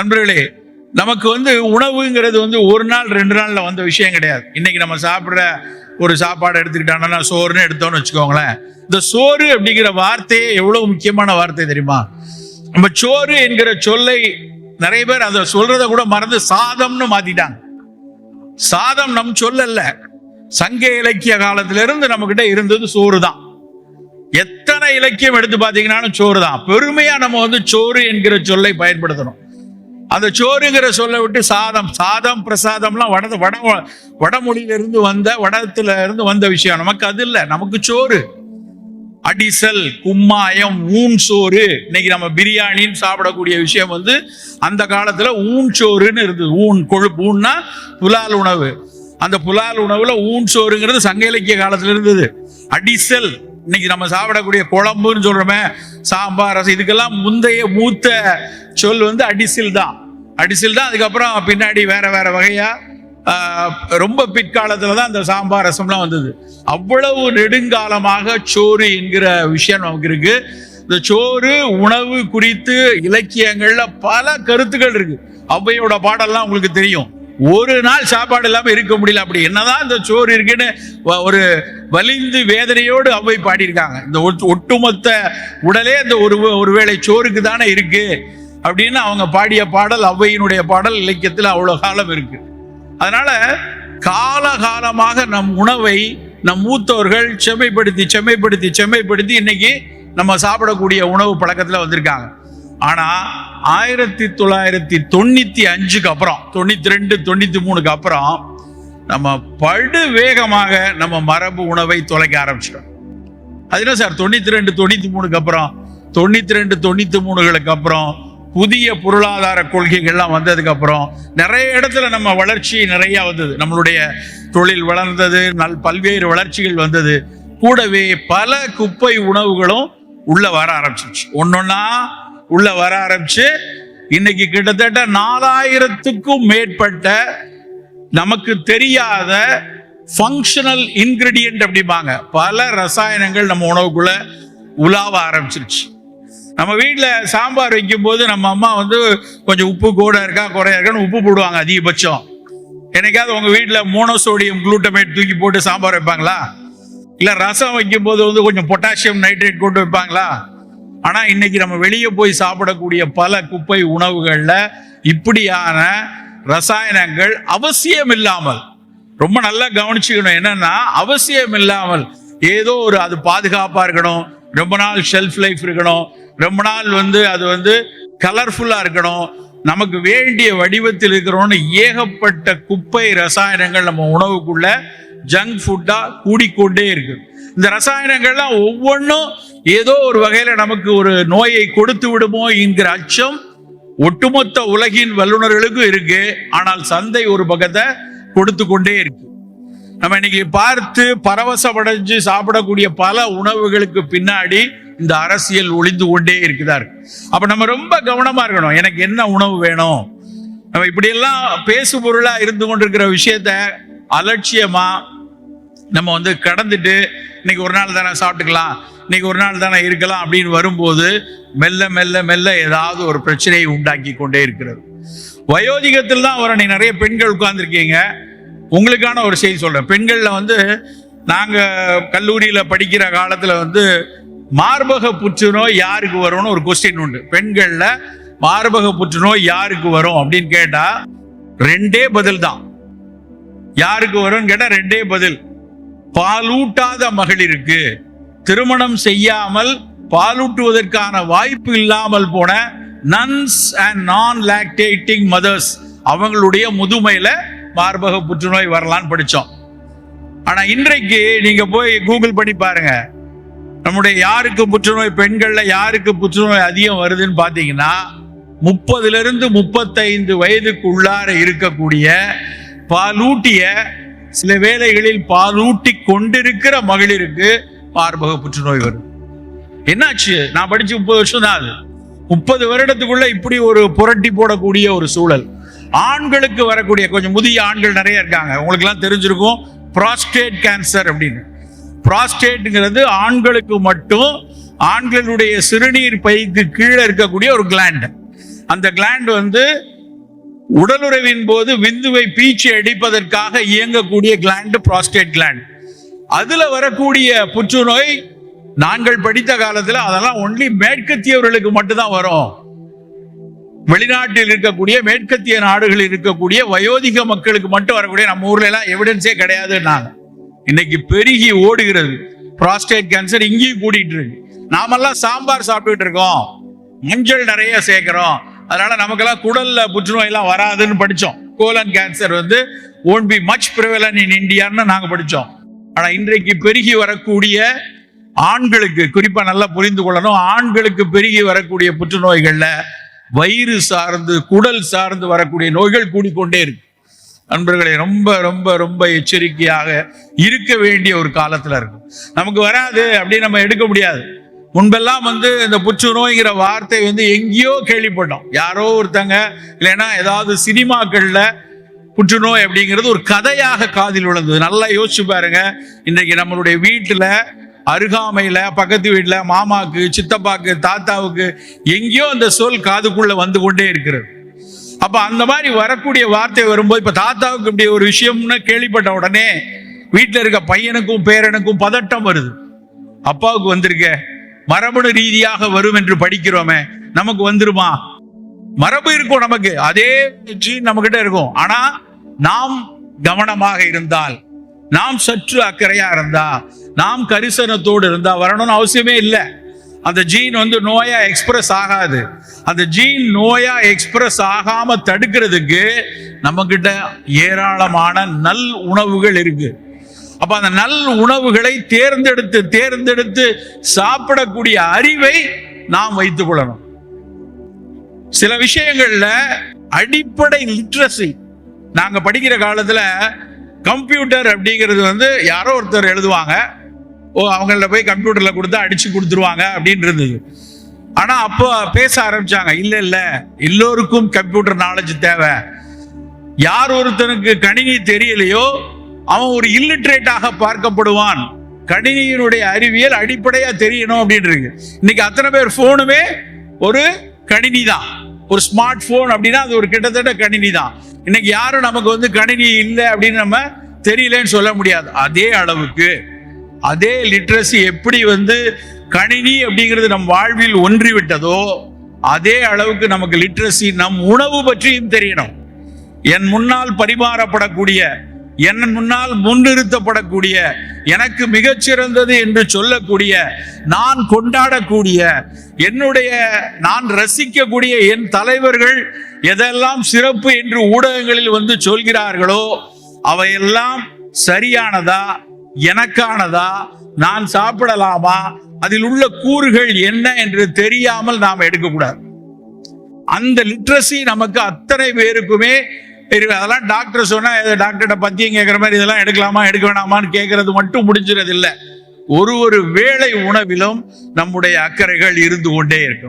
நண்பர்களே நமக்கு வந்து உணவுங்கிறது வந்து ஒரு நாள் ரெண்டு நாள்ல வந்த விஷயம் கிடையாது. இன்னைக்கு நம்ம சாப்பிட்ற ஒரு சாப்பாடு எடுத்துக்கிட்டோம்னா சோறுன்னு எடுத்தோம்னு வச்சுக்கோங்களேன். இந்த சோறு அப்படிங்கிற வார்த்தையே எவ்வளவு முக்கியமான வார்த்தை தெரியுமா? நம்ம சோறு என்கிற சொல்லை நிறைய பேர் அதை சொல்றத கூட மறந்து சாதம்னு மாத்திட்டாங்க. சாதம் நம் சொல்லல்ல. சங்க இலக்கிய காலத்திலிருந்து நம்ம கிட்ட இருந்தது சோறு தான் எத்தனை இலக்கியம் எடுத்து பார்த்தீங்கன்னாலும் சோறு தான் பெருமையா நம்ம வந்து சோறு என்கிற சொல்லை பயன்படுத்தணும். அந்த சோறுங்கிற சொல்ல விட்டு சாதம் சாதம் பிரசாதம்லாம் வட வட வடமொழியிலிருந்து வந்த வடத்துல இருந்து வந்த விஷயம். நமக்கு அது இல்லை. நமக்கு சோறு. அடிசல் கும்மாயம் ஊன் சோறு. இன்னைக்கு நம்ம பிரியாணின்னு சாப்பிடக்கூடிய விஷயம் வந்து அந்த காலத்துல ஊன் சோறுன்னு இருந்தது. ஊன் கொழுப்பு. ஊன்னா புலால் உணவு. அந்த புலால் உணவுல ஊன் சோறுங்கிறது சங்க இலக்கிய காலத்துல இருந்தது. அடிசல் இன்னைக்கு நம்ம சாப்பிடக்கூடிய குழம்புன்னு சொல்றோமே சாம்பார் ரசம் இதுக்கெல்லாம் முந்தைய மூத்த சொல் வந்து அடிசில் தான். அடிசில் தான் அதுக்கப்புறம் பின்னாடி வேற வேற வகையா ரொம்ப பிற்காலத்துல தான் அந்த சாம்பார் ரசம்லாம் வந்தது. அவ்வளவு நெடுங்காலமாக சோறு என்கிற விஷயம் நமக்கு இருக்கு. இந்த சோறு உணவு குறித்து இலக்கியங்கள்ல பல கருத்துக்கள் இருக்கு. அவையோட பாடல்லாம் உங்களுக்கு தெரியும். ஒரு நாள் சாப்பாடு இல்லாம இருக்க முடியல. அப்படி என்னதான் இந்த சோறு இருக்குன்னு வ- ஒரு வலிந்து வேதனையோடு ஔவை பாடியிருக்காங்க. இந்த ஒட்டுமொத்த உடலே இந்த ஒரு ஒருவேளை சோறுக்கு தானே இருக்கு அப்படின்னு அவங்க பாடிய பாடல் ஔவையினுடைய பாடல் இலக்கியத்தில் அவ்வளவு காலம் இருக்கு. அதனால காலகாலமாக நம் உணவை நம் மூத்தவர்கள் செம்மைப்படுத்தி செம்மைப்படுத்தி செம்மைப்படுத்தி இன்னைக்கு நம்ம சாப்பிடக்கூடிய உணவு பழக்கத்துல வந்திருக்காங்க. ஆனா ஆயிரத்தி தொள்ளாயிரத்தி தொண்ணூத்தி அஞ்சுக்கு அப்புறம் தொண்ணூற்றி ரெண்டு தொண்ணூற்றி மூணுக்கு அப்புறம் நம்ம படு வேகமாக நம்ம மரபு உணவை தொலைக்க ஆரம்பிச்சிட்டோம். அது என்ன சார்? தொண்ணூற்றி ரெண்டு தொண்ணூற்றி மூணுக்கு அப்புறம் தொண்ணூற்றி ரெண்டு தொண்ணூற்றி மூணுகளுக்கு அப்புறம் புதிய பொருளாதார கொள்கைகள்லாம் வந்ததுக்கு அப்புறம் நிறைய இடத்துல நம்ம வளர்ச்சி நிறைய வந்தது. நம்மளுடைய தொழில் வளர்ந்தது நல் பல்வேறு வளர்ச்சிகள் வந்தது. கூடவே பல குப்பை உணவுகளும் உள்ள வர ஆரம்பிச்சிருச்சு. ஒன்னொன்னா உள்ள வர ஆரம்பிச்சு இன்னைக்கு கிட்டத்தட்ட நாலாயிரத்துக்கும் மேற்பட்ட நமக்கு தெரியாத ஃபங்க்ஷனல் இன்கிரீடியன்ட் அப்படிம்பாங்க. பல ரசாயனங்கள் நம்ம உணவுக்குள்ள உலாவ ஆரம்பிச்சிருச்சு. நம்ம வீட்டில் சாம்பார் வைக்கும்போது நம்ம அம்மா வந்து கொஞ்சம் உப்பு கூட இருக்கா குறையா இருக்கான்னு உப்பு போடுவாங்க அதிகபட்சம். என்னைக்காவது உங்கள் வீட்டில் மோனோசோடியம் குளூட்டமேட் தூக்கி போட்டு சாம்பார் வைப்பாங்களா? இல்லை ரசம் வைக்கும்போது வந்து கொஞ்சம் பொட்டாசியம் நைட்ரேட் கொண்டு வைப்பாங்களா? ஆனா இன்னைக்கு நம்ம வெளியே போய் சாப்பிடக்கூடிய பல குப்பை உணவுகள்ல இப்படியான ரசாயனங்கள் அவசியம் இல்லாமல் ரொம்ப நல்லா கவனிச்சுக்கணும். என்னன்னா அவசியம் இல்லாமல் ஏதோ ஒரு அது பாதுகாப்பா இருக்கணும் ரொம்ப நாள் ஷெல்ஃப் லைஃப் இருக்கணும் ரொம்ப நாள் வந்து அது வந்து கலர்ஃபுல்லா இருக்கணும் நமக்கு வேண்டிய வடிவத்தில் இருக்கிறோன்னு ஏகப்பட்ட குப்பை ரசாயனங்கள் நம்ம உணவுக்குள்ள ஜங்க் ஃபுட்டா கூடிக்கொண்டே இருக்குது இந்த ரசாயனங்கள்லாம் ஒவ்வொன்றும் ஏதோ ஒரு வகையில நமக்கு ஒரு நோயை கொடுத்து விடுமோ என்கிற அச்சம் ஒட்டுமொத்த உலகின் வல்லுநர்களுக்கும் இருக்கு. ஆனால் சந்தை ஒரு பக்கத்தை கொடுத்து கொண்டே இருக்கு. நம்ம இன்னைக்கு பார்த்து பரவசமடைஞ்சு சாப்பிடக்கூடிய பல உணவுகளுக்கு பின்னாடி இந்த அரசியல் ஒளிந்து கொண்டே இருக்குதாரு. அப்ப நம்ம ரொம்ப கவனமா இருக்கணும். எனக்கு என்ன உணவு வேணும்? நம்ம இப்படியெல்லாம் பேசு பொருளா இருந்து கொண்டிருக்கிற விஷயத்த அலட்சியமா நம்ம வந்து கடந்துட்டு இன்னைக்கு ஒரு நாள் தானே சாப்பிட்டுக்கலாம் இன்னைக்கு ஒரு நாள் தானே இருக்கலாம் அப்படின்னு வரும்போது மெல்ல மெல்ல மெல்ல ஏதாவது ஒரு பிரச்சனையை உண்டாக்கி கொண்டே இருக்கிறது. வயோதிகத்தில் தான் வர நீ நிறைய பெண்கள் உட்கார்ந்துருக்கீங்க. உங்களுக்கான ஒரு செய்தி சொல்கிறேன் பெண்களில் வந்து நாங்கள் கல்லூரியில் படிக்கிற காலத்தில் வந்து மார்பக புற்றுநோய் யாருக்கு வரும்னு ஒரு கொஸ்டின் உண்டு. பெண்களில் மார்பக புற்றுநோய் யாருக்கு வரும் அப்படின்னு கேட்டால் ரெண்டே பதில் தான். யாருக்கு வரும்னு கேட்டால் ரெண்டே பதில். பாலூட்டாத மகளிருக்கு. திருமணம் செய்யாமல் பாலூட்டுவதற்கான வாய்ப்பு இல்லாமல் போன nuns and non lactating mothers அவங்களுடைய முதுமையில மார்பக புற்றுநோய் வரலான்னு படித்தோம் ஆனா இன்றைக்கு நீங்க போய் கூகுள் பண்ணி பாருங்க. நம்முடைய யாருக்கு புற்றுநோய் பெண்கள்ல யாருக்கு புற்றுநோய் அதிகம் வருதுன்னு பாத்தீங்கன்னா முப்பதுல இருந்து முப்பத்தைந்து வயதுக்கு உள்ளார இருக்கக்கூடிய பாலூட்டிய சில வேலைகளில் பாலூட்டி கொண்டிருக்கிற மகளிருக்கு மார்பக புற்றுநோய் வரும். என்னாச்சு? நான் படிச்சு முப்பது வருஷம் தான் அது. முப்பது வருடத்துக்குள்ள இப்படி ஒரு புரட்டி போடக்கூடிய ஒரு சூழல். ஆண்களுக்கு வரக்கூடிய கொஞ்சம் முதிய ஆண்கள் நிறைய இருக்காங்க. உங்களுக்கு எல்லாம் தெரிஞ்சிருக்கும் ப்ராஸ்டேட் கேன்சர் அப்படின்னு. ப்ராஸ்டேட்டுங்கிறது ஆண்களுக்கு மட்டும் ஆண்களுடைய சிறுநீர் பைக்கு கீழே இருக்கக்கூடிய ஒரு கிளாண்ட் அந்த கிளாண்ட் வந்து உடலுறவின் போது விந்துவை பீச்சி அடிப்பதற்காக இயங்கக்கூடிய கிளாண்ட் ப்ராஸ்டேட் கிளாண்ட் அதுல வரக்கூடிய புற்றுநோய் நாங்கள் படித்த காலத்துல அதெல்லாம் ஒன்லி மேற்கத்தியவர்களுக்கு மட்டும்தான் வரும். வெளிநாட்டில் இருக்கக்கூடிய மேற்கத்திய நாடுகளில் இருக்கக்கூடிய வயோதிக மக்களுக்கு மட்டும் வரக்கூடிய நம்ம ஊர்ல எல்லாம் எவிடன்ஸே நாங்கள் இன்னைக்கு பெருகி ஓடுகிறது. ப்ராஸ்டேட் கேன்சர் இங்கேயும் கூட்டிட்டு இருக்கு. நாமெல்லாம் சாம்பார் சாப்பிட்டுட்டு இருக்கோம். மஞ்சள் நிறைய சேர்க்கிறோம். அதனால நமக்கெல்லாம் குடல்ல புற்றுநோய் எல்லாம் வராதுன்னு படிச்சோம். கோலன் கேன்சர் வந்து one be much prevalent in இந்தியான்னு நாங்க படிச்சோம். ஆனா இன்றைக்கு பெருகி வரக்கூடிய ஆண்களுக்கு குறிப்பா நல்லா புரிந்து கொள்ளணும் ஆண்களுக்கு பெருகி வரக்கூடிய புற்றுநோய்கள்ல வயிறு சார்ந்து குடல் சார்ந்து வரக்கூடிய நோய்கள் கூடிக்கொண்டே இருக்கு. நண்பர்களை ரொம்ப ரொம்ப ரொம்ப எச்சரிக்கையாக இருக்க வேண்டிய ஒரு காலத்துல இருக்கும். நமக்கு வராது அப்படின்னு நம்ம எடுக்க முடியாது. முன்பெல்லாம் வந்து இந்த புற்றுநோய்ங்கிற வார்த்தை வந்து எங்கேயோ கேள்விப்பட்டோம். யாரோ ஒருத்தங்க இல்லைன்னா ஏதாவது சினிமாக்களில் புற்றுநோய் அப்படிங்கிறது ஒரு கதையாக காதில் விழுந்தது. நல்லா யோசிச்சு பாருங்க. இன்றைக்கு நம்மளுடைய வீட்டில் அருகாமையில் பக்கத்து வீட்டில் மாமாக்கு சித்தப்பாக்கு தாத்தாவுக்கு எங்கேயோ அந்த சொல் காதுக்குள்ளே வந்து கொண்டே இருக்கிறது. அப்போ அந்த மாதிரி வரக்கூடிய வார்த்தை வரும்போது இப்போ தாத்தாவுக்கு இப்படி ஒரு விஷயம்னு கேள்விப்பட்ட உடனே வீட்டில் இருக்க பையனுக்கும் பேரனுக்கும் பதட்டம் வருது. அப்பாவுக்கு வந்திருக்க. மரபணு ரீதியாக வரும் என்று படிக்கிறோமே நமக்கு வந்துருமா? மரபு இருக்கும் நமக்கு. அதே ஜீன் நம்ம கிட்ட இருக்கும். ஆனா நாம் கவனமாக இருந்தால் நாம் சற்று அக்கறையா இருந்தா நாம் கரிசனத்தோடு இருந்தா வரணும்னு அவசியமே இல்லை. அந்த ஜீன் வந்து நோயா எக்ஸ்பிரஸ் ஆகாது. அந்த ஜீன் நோயா எக்ஸ்பிரஸ் ஆகாம தடுக்கிறதுக்கு நம்ம கிட்ட ஏராளமான நல் உணவுகள் இருக்கு. அப்ப அந்த நல் உணவுகளை தேர்ந்தெடுத்து தேர்ந்தெடுத்து சாப்பிடக்கூடிய அறிவை நாம் வைத்துக் கொள்ளணும். சில விஷயங்கள்ல அடிப்படை லிட்ரஸி நாங்க படிக்கிற காலத்துல கம்ப்யூட்டர் அப்படிங்கிறது வந்து யாரோ ஒருத்தர் எழுதுவாங்க. ஓ அவங்கள போய் கம்ப்யூட்டர்ல கொடுத்தா அடிச்சு கொடுத்துருவாங்க அப்படின்னு இருந்தது. ஆனா அப்போ பேச ஆரம்பிச்சாங்க. இல்ல இல்ல எல்லோருக்கும் கம்ப்யூட்டர் நாலேஜ் தேவை. யார் ஒருத்தனுக்கு கணினி தெரியலையோ அவன் ஒரு இல்லிட்ரேட்டாக பார்க்கப்படுவான். கணினியினுடைய அறிவியல் அடிப்படையா தெரியணும் அப்படின்னு இருக்கு இன்னைக்கு அத்தனை பேர் போனுமே ஒரு கணினி தான் ஒரு ஸ்மார்ட் போன் அப்படின்னா அது ஒரு கிட்டத்தட்ட கணினி தான் இன்னைக்கு யாரும் நமக்கு வந்து கணினி இல்லை அப்படின்னு நம்ம தெரியலன்னு சொல்ல முடியாது. அதே அளவுக்கு அதே லிட்ரஸி எப்படி வந்து கணினி அப்படிங்கிறது நம் வாழ்வில் ஒன்றி விட்டதோ அதே அளவுக்கு நமக்கு லிட்ரஸி நம் உணவு பற்றியும் தெரியணும். என் முன்னால் பரிமாறப்படக்கூடிய என் முன்னால் முன்னிறுத்தப்படக்கூடிய எனக்கு மிகச்சிறந்தது என்று சொல்லக்கூடிய நான் கொண்டாடக்கூடிய என்னுடைய நான் ரசிக்கக்கூடிய என் தலைவர்கள் எதெல்லாம் சிறப்பு என்று ஊடகங்களில் வந்து சொல்கிறார்களோ அவையெல்லாம் சரியானதா எனக்கானதா நான் சாப்பிடலாமா அதில் உள்ள கூறுகள் என்ன என்று தெரியாமல் நாம் எடுக்கக்கூடாது. அந்த லிட்ரஸி நமக்கு அத்தனை பேருக்குமே இருக்கு. அதெல்லாம் டாக்டர் சொன்னா ஏதோ டாக்டர்கிட்ட பத்தியம் கேட்குற மாதிரி இதெல்லாம் எடுக்கலாமா எடுக்க வேணாமான்னு கேட்கறது மட்டும் முடிஞ்சுறது இல்லை ஒரு ஒரு வேளை உணவிலும் நம்முடைய அக்கறைகள் இருந்து கொண்டே இருக்கும்